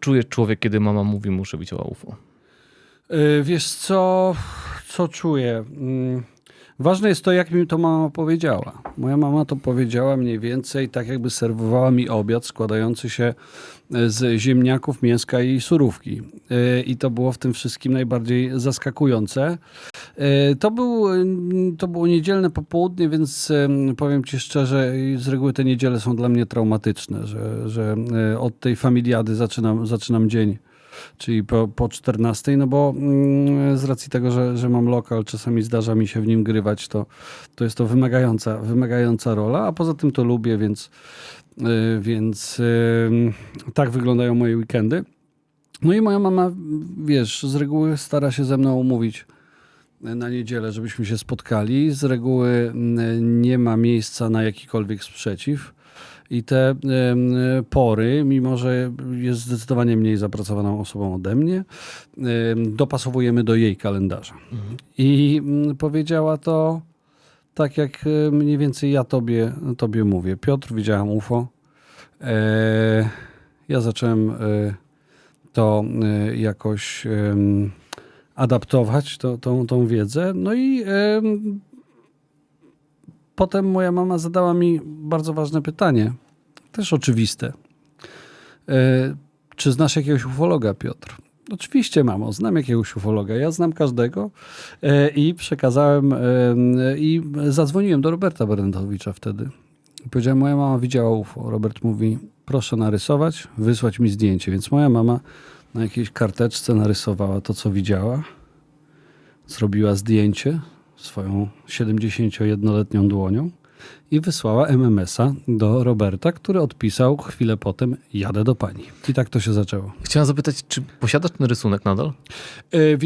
czuje człowiek, kiedy mama mówi, muszę widziała UFO? Y, Wiesz co, co czuję? Ważne jest to, jak mi to mama powiedziała. Moja mama to powiedziała mniej więcej tak, jakby serwowała mi obiad składający się e, z ziemniaków, mięska i surówki. Y, I to było w tym wszystkim najbardziej zaskakujące. Y, To, był, to było niedzielne popołudnie, więc em, powiem ci szczerze, z reguły te niedziele są dla mnie traumatyczne, że, że e, od tej familiady zaczynam, zaczynam dzień czyli po, po 14, no bo mm, z racji tego, że, że mam lokal, czasami zdarza mi się w nim grywać, to, to jest to wymagająca, wymagająca rola, a poza tym to lubię, więc, y, więc y, tak wyglądają moje weekendy. No i moja mama, wiesz, z reguły stara się ze mną umówić na niedzielę, żebyśmy się spotkali. Z reguły nie ma miejsca na jakikolwiek sprzeciw. I te pory, mimo że jest zdecydowanie mniej zapracowaną osobą ode mnie, em, dopasowujemy do jej kalendarza. I mm, powiedziała to tak, jak mniej więcej ja tobie, tobie mówię. Piotr, widziałem UFO. E, ja zacząłem e, to e, jakoś adaptować, to, tą, tą wiedzę. No i potem moja mama zadała mi bardzo ważne pytanie, też oczywiste. E, czy znasz jakiegoś ufologa, Piotr? Oczywiście, mamo, znam jakiegoś ufologa. Ja znam każdego e, i przekazałem e, i zadzwoniłem do Roberta Berendowicza wtedy. Powiedziałem, moja mama widziała UFO. Robert mówi, proszę narysować, wysłać mi zdjęcie. Więc moja mama na jakiejś karteczce narysowała to, co widziała. Zrobiła zdjęcie swoją 71-letnią dłonią i wysłała MMS-a do Roberta, który odpisał chwilę potem, jadę do pani. I tak to się zaczęło. Chciałem zapytać, czy posiadasz ten rysunek nadal? E,